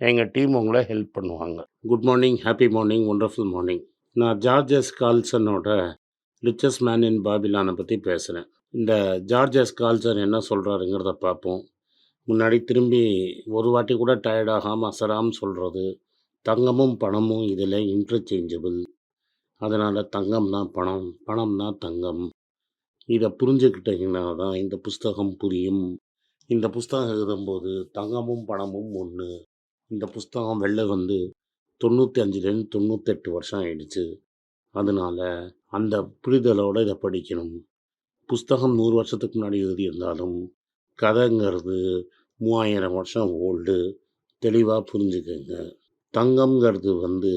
எங்கள் டீம் உங்களை ஹெல்ப் பண்ணுவாங்க. Good morning, happy morning, wonderful morning. நான் ஜார்ஜஸ் கால்சனோட ரிச்சஸ் மேன் இன் பாபிலான பற்றி பேசுகிறேன் இந்த ஜார்ஜஸ் கால்சன் என்ன சொல்கிறாருங்கிறத பார்ப்போம். முன்னாடி திரும்பி ஒரு வாட்டி கூட டயர்ட் அசராமல் சொல்கிறது தங்கமும் பணமும் இதில் இன்டர்சேஞ்சபிள். அதனால் தங்கம் தான் பணம், பணம் தான் தங்கம். இதை புரிஞ்சுக்கிட்டீங்கன்னா தான் இந்த புஸ்தகம் புரியும். இந்த புஸ்தகம் எழுதும்போது தங்கமும் பணமும் ஒன்று இந்த புஸ்தகம் வெளில வந்து 95லேருந்து 98 வருஷம் ஆயிடுச்சு. அதனால அந்த புரிதலோட இதை படிக்கணும். புஸ்தகம் நூறு வருஷத்துக்கு முன்னாடி எழுதியிருந்தாலும், கதைங்கிறது 3000 வருஷம் ஓல்டு. தெளிவாக புரிஞ்சுக்கோங்க தங்கம்ங்கிறது வந்து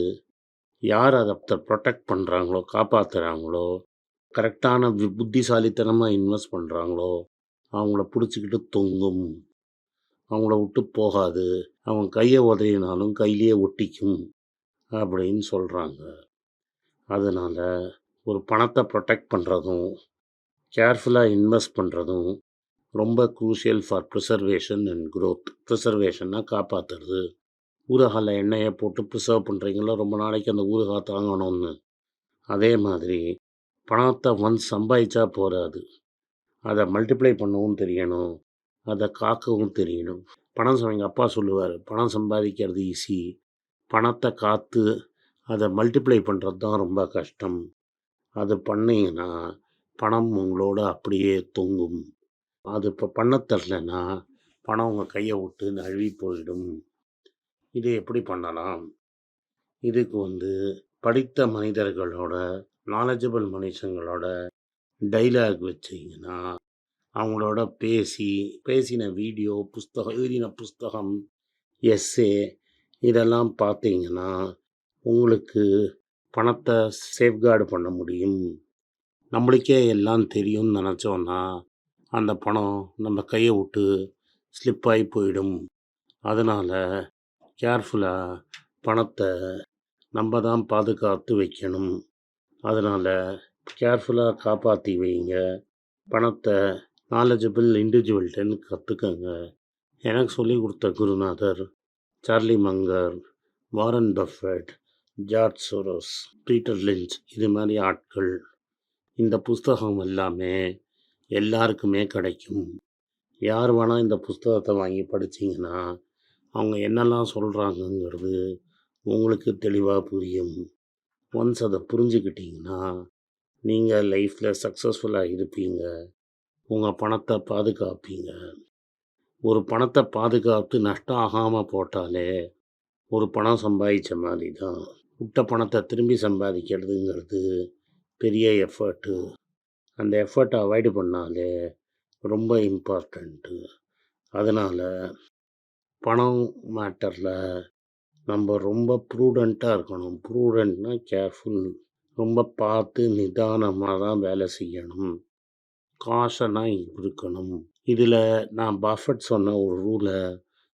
யார் அதை ப்ரொடெக்ட் பண்ணுறாங்களோ காப்பாற்றுறாங்களோ கரெக்டான புத்திசாலித்தனமாக இன்வெஸ்ட் பண்ணுறாங்களோ அவங்கள பிடிச்சிக்கிட்டு தொங்கும். அவங்கள விட்டு போகாது. அவங்க கையை உதறினாலும் கையிலேயே ஒட்டிக்கும். அப்படின்னு சொல்கிறாங்க அதனால் ஒரு பணத்தை ப்ரொடெக்ட் பண்ணுறதும் கேர்ஃபுல்லாக இன்வெஸ்ட் பண்ணுறதும் ரொம்ப crucial for preservation and growth. ப்ரிசர்வேஷன்னா காப்பாத்துறது. ஊறுகால எண்ணெயை போட்டு ப்ரிசர்வ் பண்ணுறீங்களா ரொம்ப நாளைக்கு அந்த ஊறுகாய் தாங்கணும்னு. அதே மாதிரி பணத்தை ஒன்ஸ் சம்பாதிச்சா போகாது அதை மல்டிப்ளை பண்ணவும் தெரியணும். அதை காக்கவும் தெரியணும். பணம் ச எங்கள் அப்பா சொல்லுவார் "பணம் சம்பாதிக்கிறது ஈஸி. பணத்தை காத்து அதை மல்டிப்ளை பண்ணுறது தான் ரொம்ப கஷ்டம். அது பண்ணிங்கன்னா பணம் உங்களோட அப்படியே தொங்கும். அது இப்போ பண்ண தரலன்னா பணம் உங்கள் கையை விட்டு நழுவி போயிடும்." இது எப்படி பண்ணலாம்? இதுக்கு வந்து படித்த மனிதர்களோட, நாலேஜபிள் மனுஷங்களோட டைலாக் வச்சீங்கன்னா, அவங்களோட பேசி, பேசின வீடியோ, புஸ்தகம் எழுதின புஸ்தகம், எஸ்ஸே இதெல்லாம் பார்த்தீங்கன்னா, உங்களுக்கு பணத்தை சேஃப்கார்டு பண்ண முடியும். நம்மளுக்கே எல்லாம் தெரியும்னு நினச்சோன்னா அந்த பணம் நம்ம கையை விட்டு ஸ்லிப் போயிடும். அதனால் கேர்ஃபுல்லாக பணத்தை நம்ம தான் பாதுகாத்து வைக்கணும். அதனால் கேர்ஃபுல்லாக காப்பாற்றி வைங்க. பணத்தை நாலஜபிள் இண்டிவிஜுவல்ட்டன்னு கற்றுக்கங்க எனக்கு சொல்லிக் கொடுத்த குருநாதர் Charlie Munger, Warren Buffett George Soros, Peter Lynch இது மாதிரி ஆட்கள். இந்த புஸ்தகம் எல்லாமே எல்லாருக்குமே கிடைக்கும். யார் வேணால் இந்த புஸ்தகத்தை வாங்கி படிச்சீங்கன்னா, அவங்க என்னெல்லாம் சொல்கிறாங்கங்கிறது உங்களுக்கு தெளிவாக புரியும். ஒன்ஸ் அதை புரிஞ்சுக்கிட்டிங்கன்னா நீங்கள் லைஃப்பில் சக்ஸஸ்ஃபுல்லாக இருப்பீங்க. உங்கள் பணத்தை பாதுகாப்பீங்க. ஒரு பணத்தை பாதுகாத்து நஷ்டம் ஆகாமல் போட்டாலே, ஒரு பணம் சம்பாதிச்ச மாதிரி தான். விட்ட பணத்தை திரும்பி சம்பாதிக்கிறதுங்கிறது பெரிய எஃபர்ட்டு. அந்த எஃபர்ட்டை அவாய்ட் பண்ணாலே ரொம்ப இம்பார்ட்டண்ட்டு அதனால் பணம் மேட்டரில் நம்ம ரொம்ப ப்ரூடண்ட்டாக இருக்கணும். ப்ரூடண்ட்னால் கேர்ஃபுல். ரொம்ப பார்த்து நிதானமாக தான் வேலை செய்யணும். காஷனாக இருக்கணும். இதில் நான் பஃபெட் சொன்ன ஒரு ரூலை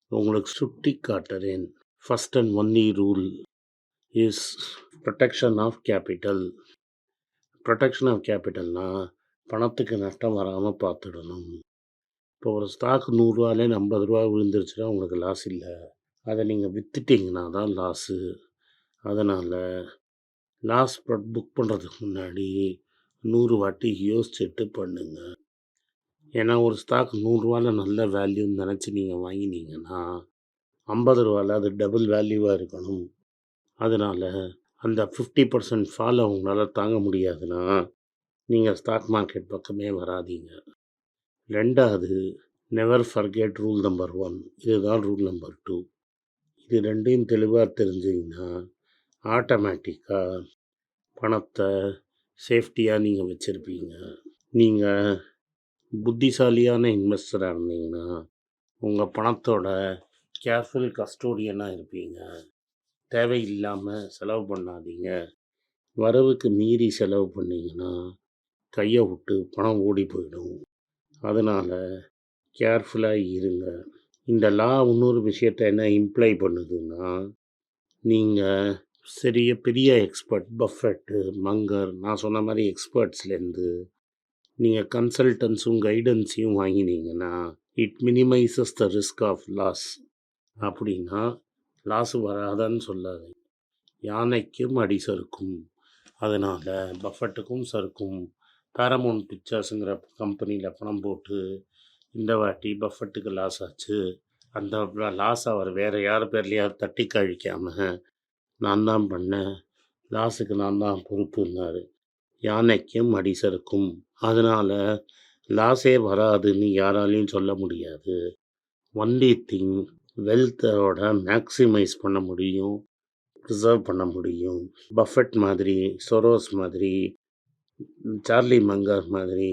உங்களுக்கு சுட்டி காட்டுறேன். First and only rule is protection of capital. Protection of கேபிட்டல்னால் பணத்துக்கு நஷ்டம் வராமல் பார்த்துடணும். இப்போ ஒரு ஸ்டாக் நூறுரூவாலே ஐம்பது ரூபா விழுந்துருச்சுன்னா உங்களுக்கு லாஸ் இல்லை அதை நீங்கள் விற்றுட்டிங்கன்னா தான் லாஸு. அதனால் லாஸ் புக் பண்ணுறதுக்கு முன்னாடி நூறு வாட்டி யோசிச்சுட்டு பண்ணுங்க. ஏன்னா ஒரு ஸ்டாக் நூறுரூவால நல்ல வேல்யூன்னு நினச்சி நீங்கள் வாங்கினீங்கன்னா, ஐம்பது ரூபாயில் அது டபுள் வேல்யூவாக இருக்கணும். அதனால் அந்த ஃபிஃப்டி பர்சன்ட் ஃபால் அவங்களால தாங்க முடியாதுன்னா, நீங்கள் ஸ்டாக் மார்க்கெட் பக்கமே வராதீங்க. ரெண்டாவது never forget rule number one இதுதான் ரூல் நம்பர் டூ இது ரெண்டையும் தெளிவாக தெரிஞ்சீங்கன்னா, ஆட்டோமேட்டிக்காக பணத்தை சேஃப்டியாக நீங்கள் வச்சுருப்பீங்க. நீங்கள் புத்திசாலியான இன்வெஸ்டராக இருந்தீங்கன்னா, உங்கள் பணத்தோட கேர்ஃபுல் கஸ்டோடியனாக இருப்பீங்க. தேவையில்லாமல் செலவு பண்ணாதீங்க. வரவுக்கு மீறி செலவு பண்ணிங்கன்னா கையை விட்டு பணம் ஓடி போயிடும். அதனால் கேர்ஃபுல்லாக இருங்க. இந்த லா இன்னொரு விஷயத்தை என்ன இம்ப்ளை பண்ணுதுன்னா நீங்கள் சிறிய பெரிய எக்ஸ்பர்ட் பஃபெட்டு மங்கர் நான் சொன்ன மாதிரி எக்ஸ்பர்ட்ஸ்லேருந்து நீங்கள் கன்சல்டன்ஸும் கைடன்ஸையும் வாங்கினீங்கன்னா it minimises the risk of loss அப்படின்னா லாஸ் வராதான்னு சொல்லாது யானைக்கும் அடி சறுக்கும் அதனால் பஃபெட்டுக்கும் சறுக்கும். பேரமௌண்ட் பிக்சர்ஸுங்கிற கம்பெனியில் பணம் போட்டு இந்த வாட்டி பஃபெட்டுக்கு லாஸ் ஆச்சு. அந்த லாஸ் அவர் வேறு யார் பேர்லையாவது தட்டி கழிக்காமல் நான் தான் பண்ணேன். லாஸுக்கு நான் தான் பொறுப்புன்னாரு. யானைக்கும் அடி சறுக்கும் அதனால் லாஸே வராதுன்னு யாராலையும் சொல்ல முடியாது. ஒன்லி திங் வெல்த்தோட மேக்சிமைஸ் பண்ண முடியும். ப்ரிசர்வ் பண்ண முடியும். பஃபெட் மாதிரி சொரோஸ் மாதிரி சார்லி மங்கர் மாதிரி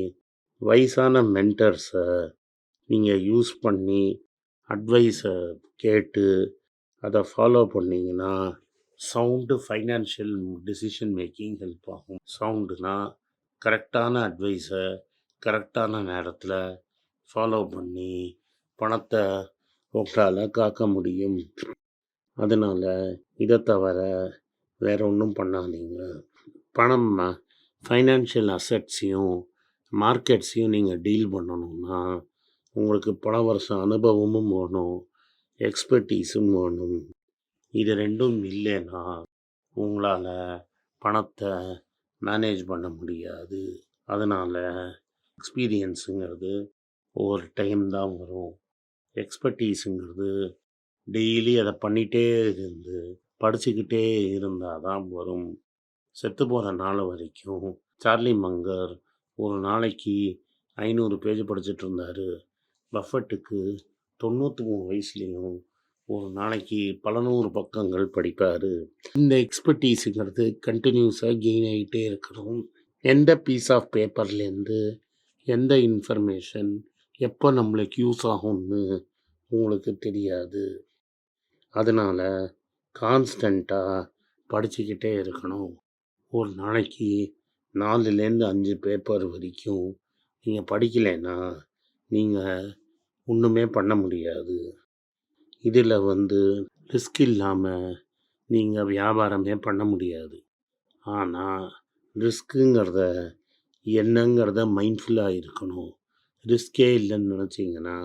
வயசான மென்டர்ஸை நீங்கள் யூஸ் பண்ணி அட்வைஸை கேட்டு அதை ஃபாலோ பண்ணிங்கன்னா sound financial decision making help ஆகும். சவுண்டுனா கரெக்டான அட்வைஸை கரெக்டான நேரத்தில் ஃபாலோ பண்ணி பணத்தை உங்களால் காக்க முடியும். அதனால் இதை தவிர வேற ஒன்றும் பண்ணாதீங்க. பணம் ஃபைனான்ஷியல் அசட்ஸையும் மார்க்கெட்ஸையும் நீங்கள் டீல் பண்ணணும்னா உங்களுக்கு பல வருஷம் அனுபவமும் வேணும் எக்ஸ்பர்டீஸும் வேணும். இது ரெண்டும் இல்லைன்னா உங்களால் பணத்தை மேனேஜ் பண்ண முடியாது. அதனால் எக்ஸ்பீரியன்ஸுங்கிறது ஒவ்வொரு டைம் தான் வரும். எக்ஸ்பர்டீஸுங்கிறது டெய்லி அதை பண்ணிகிட்டே இருந்து படிச்சுக்கிட்டே இருந்தால் தான் வரும். செத்து போகிற நாள் வரைக்கும் சார்லி மங்கர் ஒரு நாளைக்கு ஐநூறு பேஜ் படிச்சுட்டு இருந்தார். பஃபட்டுக்கு தொண்ணூற்றி மூணு வயசுலேயும் ஒரு நாளைக்கு பல நூறு பக்கங்கள் படிப்பார். இந்த எக்ஸ்பர்டீஸுங்கிறது கண்டினியூஸாக கெயின் ஆகிட்டே இருக்கணும். எந்த பீஸ் ஆஃப் பேப்பர்லேருந்து எந்த இன்ஃபர்மேஷன் எப்போ நம்மளுக்கு யூஸ் ஆகும்னு உங்களுக்கு தெரியாது. அதனால் கான்ஸ்டண்ட்டாக படிச்சுக்கிட்டே இருக்கணும். ஒரு நாளைக்கு நாலுலேருந்து அஞ்சு பேப்பர் வரைக்கும் நீங்கள் படிக்கலைன்னா நீங்கள் ஒன்றுமே பண்ண முடியாது. இதில் வந்து ரிஸ்க் இல்லாமல் நீங்கள் வியாபாரமே பண்ண முடியாது? ஆனால் ரிஸ்க்குங்கிறத என்னங்கிறத மைண்ட்ஃபுல்லாக இருக்கணும். ரிஸ்கே இல்லைன்னு நினச்சிங்கன்னா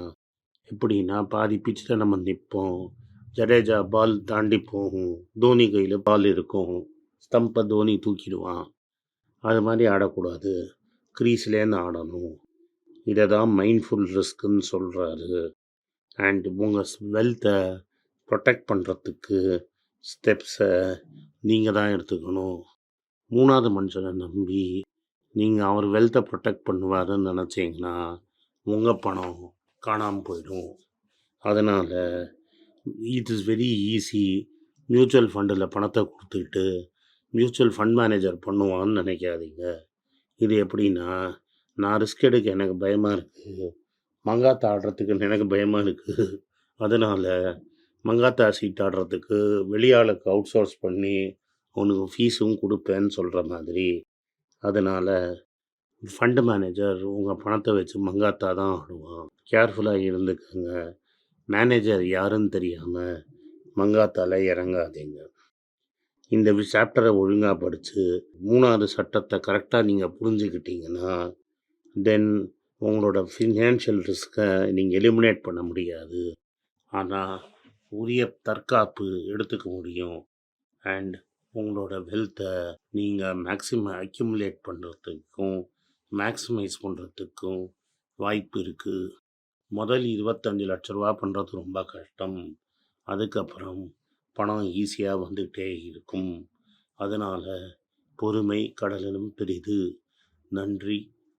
எப்படின்னா பாதி பிச்சில் நம்ம நிற்போம் ஜடேஜா பால் தாண்டி போகும். தோனி கையில் பால் இருக்கும். ஸ்டம்பை தோனி தூக்கிடுவான். அது மாதிரி ஆடக்கூடாது. க்ரீஸ்லேருந்து ஆடணும். இதை தான் மைண்ட்ஃபுல் ரிஸ்க்குன்னு சொல்கிறாரு அண்ட் உங்கள் வெல்த்தை ப்ரொடெக்ட் பண்ணுறதுக்கு ஸ்டெப்ஸை நீங்கள் தான் எடுத்துக்கணும். மூணாவது மனுஷனை நம்பி நீங்கள் அவர் வெல்த்தை ப்ரொடெக்ட் பண்ணுவாருன்னு நினச்சிங்கன்னா உங்கள் பணம் காணாமல் போயிடும். அதனால் it is very easy mutual ஃபண்டில் பணத்தை கொடுத்துக்கிட்டு மியூச்சுவல் ஃபண்ட் மேனேஜர் பண்ணுவான்னு நினைக்காதீங்க. இது எப்படின்னா நான் ரிஸ்க் எடுக்க எனக்கு பயமாக இருக்குது மங்காத்தா ஆடுறதுக்கு எனக்கு பயமாக இருக்குது அதனால் மங்காத்தா சீட் ஆடுறதுக்கு வெளியாளுக்கு அவுட் சோர்ஸ் பண்ணி அவனுக்கு ஃபீஸும் கொடுப்பேன்னு சொல்கிற மாதிரி. அதனால் ஃபண்டு மேனேஜர் உங்கள் பணத்தை வச்சு மங்காத்தா தான் ஆடுவான். கேர்ஃபுல்லாக இருந்துக்கோங்க. மேனேஜர் யாருன்னு தெரியாமல் மங்காத்தால் இறங்காதீங்க. இந்த சாப்டரை ஒழுங்காக படித்து மூணாவது சட்டத்தை கரெக்டாக நீங்கள் புரிஞ்சுக்கிட்டீங்கன்னா தென் உங்களோட ஃபினான்ஷியல் ரிஸ்க்கை நீங்கள் எலிமினேட் பண்ண முடியாது. ஆனால் உரிய தற்காப்பு எடுத்துக்க முடியும். அண்ட் உங்களோட வெல்த்தை நீங்கள் மேக்ஸிமம் அக்யூமுலேட் பண்ணுறதுக்கும் மேக்ஸிமைஸ் பண்ணுறதுக்கும் வாய்ப்பு இருக்குது முதல் இருபத்தஞ்சி லட்ச ரூபா பண்ணுறது ரொம்ப கஷ்டம். அதுக்கப்புறம் பணம் ஈஸியாக வந்துகிட்டே இருக்கும். அதனால் பொறுமை கடலிலும் பெரிது. நன்றி.